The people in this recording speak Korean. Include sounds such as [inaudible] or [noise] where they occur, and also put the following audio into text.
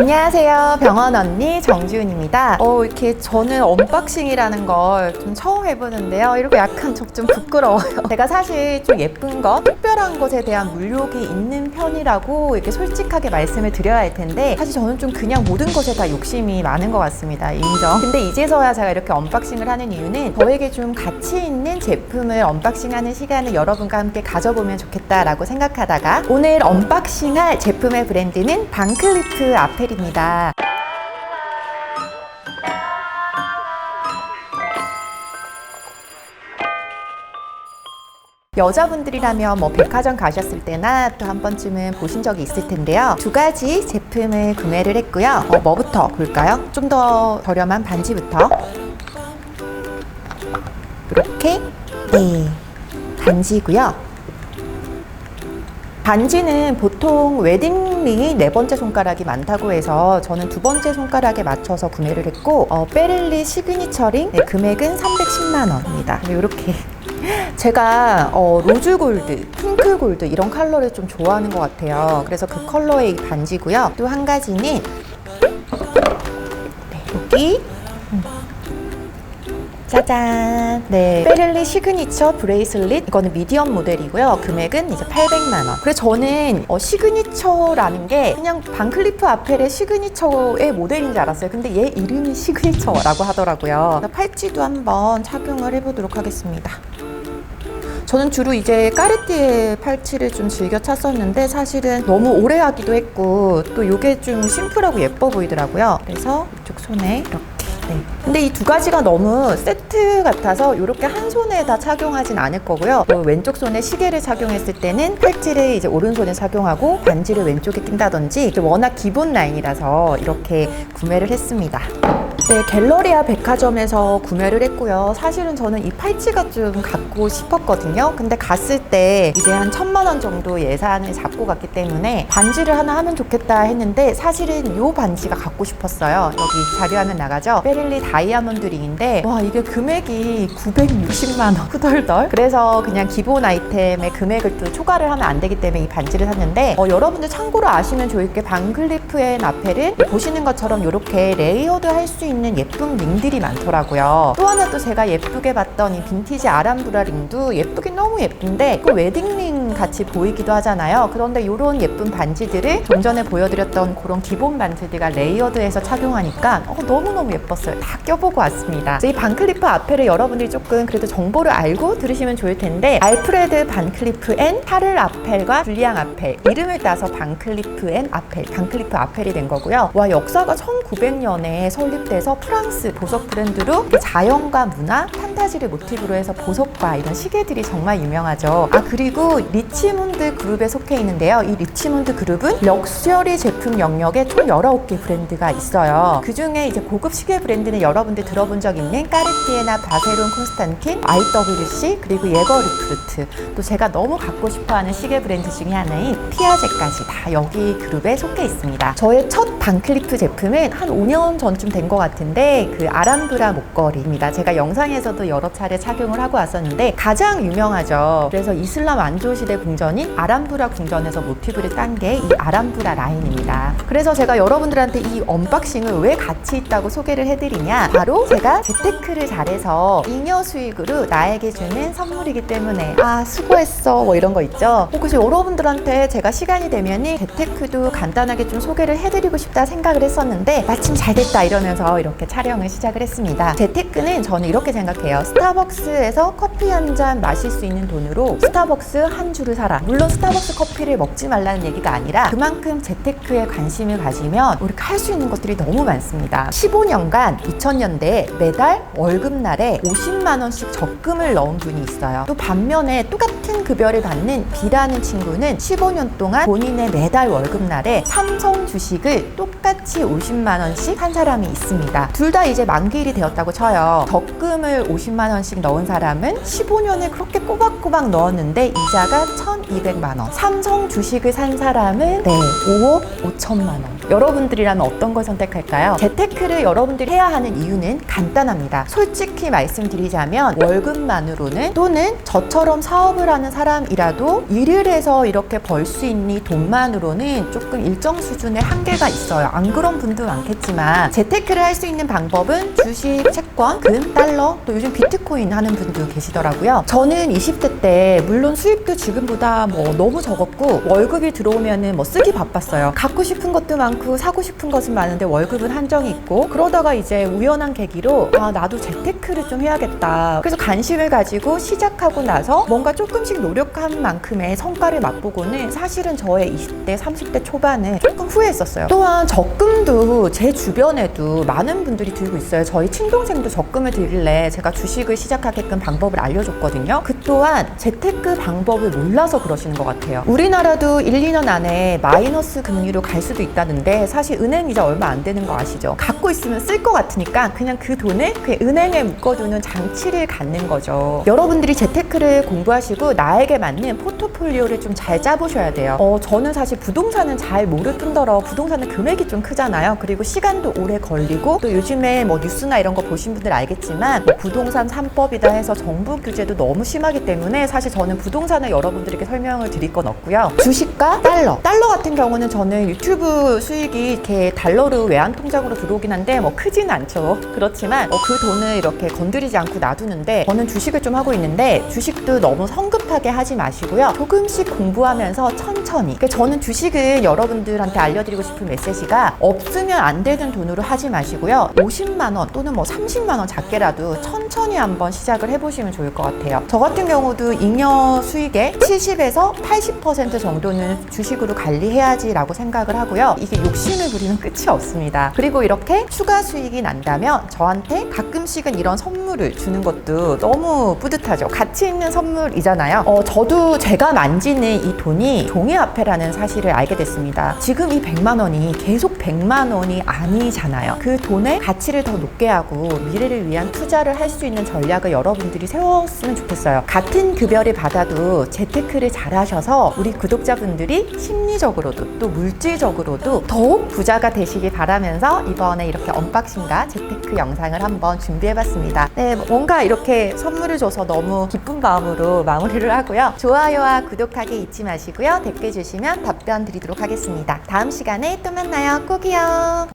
안녕하세요. 병원 언니 정지훈입니다. 어, 이렇게 저는 언박싱이라는 걸 좀 처음 해보는데요. 이렇게 약간 좀, 좀 부끄러워요. [laughs] 제가 사실 좀 예쁜 것, 특별한 것에 대한 물욕이 있는 편이라고 이렇게 솔직하게 말씀을 드려야 할 텐데 사실 저는 좀 그냥 모든 것에 다 욕심이 많은 것 같습니다. 인정. 근데 이제서야 제가 이렇게 언박싱을 하는 이유는 저에게 좀 가치 있는 제품을 언박싱하는 시간을 여러분과 함께 가져보면 좋겠다라고 생각하다가 오늘 언박싱할 제품의 브랜드는 방클리프 아 펠입니다. 여자분들이라면 뭐 백화점 가셨을 때나 또 한 번쯤은 보신 적이 있을 텐데요. 두 가지 제품을 구매를 했고요. 어, 뭐부터 볼까요? 좀 더 저렴한 반지부터. 이렇게 네 반지고요. 반지는 보통 웨딩링이 네 번째 손가락이 많다고 해서 저는 두 번째 손가락에 맞춰서 구매를 했고 어, 베릴리 시그니처링 네, 금액은 310만 원입니다. 이렇게 [laughs] 제가 어, 로즈 골드, 핑크 골드 이런 컬러를 좀 좋아하는 것 같아요. 그래서 그 컬러의 반지고요. 또 한 가지는 네, 여기 음. 짜잔. 네. 페릴리 시그니처 브레이슬릿. 이거는 미디엄 모델이고요. 금액은 이제 800만 원. 그래서 저는 어, 시그니처라는 게 그냥 반클리프 아펠의 시그니처의 모델인 줄 알았어요. 근데 얘 이름이 시그니처라고 하더라고요. 팔찌도 한번 착용을 해보도록 하겠습니다. 저는 주로 이제 까르띠에 팔찌를 좀 즐겨 찼었는데 사실은 너무 오래 하기도 했고 또 이게 좀 심플하고 예뻐 보이더라고요. 그래서 이쪽 손에 이렇게 네. 근데 이 두 가지가 너무 세트 같아서 이렇게 한 손에 다 착용하진 않을 거고요. 또 왼쪽 손에 시계를 착용했을 때는 팔찌를 이제 오른손에 착용하고 반지를 왼쪽에 낀다든지 좀 워낙 기본 라인이라서 이렇게 구매를 했습니다. 네, 갤러리아 백화점에서 구매를 했고요. 사실은 저는 이 팔찌가 좀 갖고 싶었거든요. 근데 갔을 때 이제 한 천만 원 정도 예산을 잡고 갔기 때문에 반지를 하나 하면 좋겠다 했는데 사실은 이 반지가 갖고 싶었어요. 여기 자료화면 나가죠? 베릴리 다이아몬드 링인데 와 이게 금액이 960만 원 후덜덜. 그래서 그냥 기본 아이템의 금액을 또 초과를 하면 안 되기 때문에 이 반지를 샀는데 어, 여러분들 참고로 아시면 좋을 게앤 아펠은 보시는 것처럼 이렇게 레이어드 할 수 있는 예쁜 링들이 많더라고요. 또 하나 또 제가 예쁘게 봤던 이 빈티지 아람브라 링도 예쁘긴 너무 예쁜데 그 웨딩 링 같이 보이기도 하잖아요. 그런데 이런 예쁜 반지들을 좀 전에 보여드렸던 그런 기본 반지들과 레이어드해서 착용하니까 어, 너무너무 예뻤어요. 다 껴보고 왔습니다. 이 반클리프 아펠을 여러분들이 조금 그래도 정보를 알고 들으시면 좋을 텐데 알프레드 반클리프 앤 타를 아펠과 줄리앙 아펠 이름을 따서 반클리프 앤 아펠 반클리프 아펠이 된 거고요. 와 역사가 1900년에 설립돼서 프랑스 보석 브랜드로 자연과 문화, 판타지를 모티브로 해서 보석과 이런 시계들이 정말 유명하죠. 아 그리고 리 치문드 그룹에 속해 있는데요. 이 리치문드 그룹은 럭셔리 제품 영역에 총 19개 브랜드가 있어요. 그 중에 이제 고급 시계 브랜드는 여러분들 들어본 적 있는 까르띠에나 바세론 콘스탄틴, IWC 그리고 예거 리크루트 또 제가 너무 갖고 싶어 하는 시계 브랜드 중에 하나인 피아제까지 다 여기 그룹에 속해 있습니다. 저의 첫 반클리프 제품은 한 5년 전쯤 된 것 같은데 그 아람브라 목걸이입니다. 제가 영상에서도 여러 차례 착용을 하고 왔었는데 가장 유명하죠. 그래서 이슬람 안조 시대 궁전인 아람브라 궁전에서 모티브를 딴 게 이 아람브라 라인입니다. 그래서 제가 여러분들한테 이 언박싱을 왜 가치 있다고 소개를 해드리냐? 바로 제가 재테크를 잘해서 잉여 수익으로 나에게 주는 선물이기 때문에 아 수고했어 뭐 이런 거 있죠. 혹시 여러분들한테 제가 시간이 되면은 재테크도 간단하게 좀 소개를 해드리고 싶다 생각을 했었는데 마침 잘 됐다 이러면서 이렇게 촬영을 시작을 했습니다. 재테크는 저는 이렇게 생각해요. 스타벅스에서 커피 한 잔 마실 수 있는 돈으로 스타벅스 한 줄을 사라. 물론 스타벅스 커피를 먹지 말라는 얘기가 아니라 그만큼 재테크에 관심을 가지면 우리가 할 수 있는 것들이 너무 많습니다. 15년간 2000년대에 매달 월급날에 50만 원씩 적금을 넣은 분이 있어요. 또 반면에 똑같은 급여를 받는 B라는 친구는 15년 동안 본인의 매달 월급날에 삼성 주식을 똑같이 50만 원씩 한 사람이 있습니다. 둘 다 이제 만기일이 되었다고 쳐요. 적금을 50만 원씩 넣은 사람은 15년을 그렇게 꼬박꼬박 넣었는데 이자가 1,200만 원. 삼성 주식을 산 사람은 네, 5억 5천만 원. 여러분들이라면 어떤 걸 선택할까요? 재테크를 여러분들이 해야 하는 이유는 간단합니다. 솔직히 말씀드리자면 월급만으로는 또는 저처럼 사업을 하는 사람이라도 일을 해서 이렇게 벌 수 있는 이 돈만으로는 조금 일정 수준의 한계가 있어요. 안 그런 분도 많겠지만 재테크를 할 수 있는 방법은 주식, 채권, 금, 달러, 또 요즘 비트코인 하는 분도 계시더라고요. 저는 20대 때 물론 수입도 지금 보다 뭐 너무 적었고 월급이 들어오면은 뭐 쓰기 바빴어요. 갖고 싶은 것도 많고 사고 싶은 것은 많은데 월급은 한정이 있고 그러다가 이제 우연한 계기로 아 나도 재테크를 좀 해야겠다. 그래서 관심을 가지고 시작하고 나서 뭔가 조금씩 노력한 만큼의 성과를 맛보고는 사실은 저의 20대, 30대 초반에 조금 후회했었어요. 또한 적금도 제 주변에도 많은 분들이 들고 있어요. 저희 친동생도 적금을 들길래 제가 주식을 시작하게끔 방법을 알려줬거든요. 그 또한 재테크 방법을 몰라서 그러시는 것 같아요. 우리나라도 1, 2년 안에 마이너스 금리로 갈 수도 있다는데 사실 은행 이자 얼마 안 되는 거 아시죠? 갖고 있으면 쓸 것 같으니까 그냥 그 돈을 그 은행에 묶어두는 장치를 갖는 거죠. 여러분들이 재테크를 공부하시고 나에게 맞는 포트폴리오를 좀 잘 짜보셔야 돼요. 어, 저는 사실 부동산은 잘 모를 뿐더러 부동산은 금액이 좀 크잖아요. 그리고 시간도 오래 걸리고 또 요즘에 뭐 뉴스나 이런 거 보신 분들 알겠지만 뭐 부동산 3법이다 해서 정부 규제도 너무 심하 기 때문에 사실 저는 부동산을 여러분들에게 설명을 드릴 건 없고요. 주식과 달러. 달러 같은 경우는 저는 유튜브 수익이 이렇게 달러로 외환 통장으로 들어오긴 한데 뭐 크진 않죠. 그렇지만 어, 그 돈을 이렇게 건드리지 않고 놔두는데 저는 주식을 좀 하고 있는데 주식도 너무 성급하게 하지 마시고요. 조금씩 공부하면서 천천히. 그러니까 저는 주식을 여러분들한테 알려드리고 싶은 메시지가 없으면 안 되는 돈으로 하지 마시고요. 50만 원 또는 뭐 30만 원 작게라도 천천히 한번 시작을 해보시면 좋을 것 같아요. 저 같은 경우도 잉여 수익의 70에서 80% 정도는 주식으로 관리해야지라고 생각을 하고요. 이게 욕심을 부리면 끝이 없습니다. 그리고 이렇게 추가 수익이 난다면 저한테 가끔씩은 이런 선물을 주는 것도 너무 뿌듯하죠. 가치 있는 선물이잖아요. 어, 저도 제가 만지는 이 돈이 종이화폐라는 사실을 알게 됐습니다. 지금 이 100만 원이 계속 100만 원이 아니잖아요. 그 돈의 가치를 더 높게 하고 미래를 위한 투자를 할 수 있는 전략을 여러분들이 세웠으면 좋겠어요. 같은 급여를 받아도 재테크를 잘 하셔서 우리 구독자분들이 심리적으로도 또 물질적으로도 더욱 부자가 되시길 바라면서 이번에 이렇게 언박싱과 재테크 영상을 한번 준비해봤습니다. 네, 뭔가 이렇게 선물을 줘서 너무 기쁜 마음으로 마무리를 하고요. 좋아요와 구독하기 잊지 마시고요. 댓글 주시면 답변 드리도록 하겠습니다. 다음 시간에 또 만나요. 꼭이요.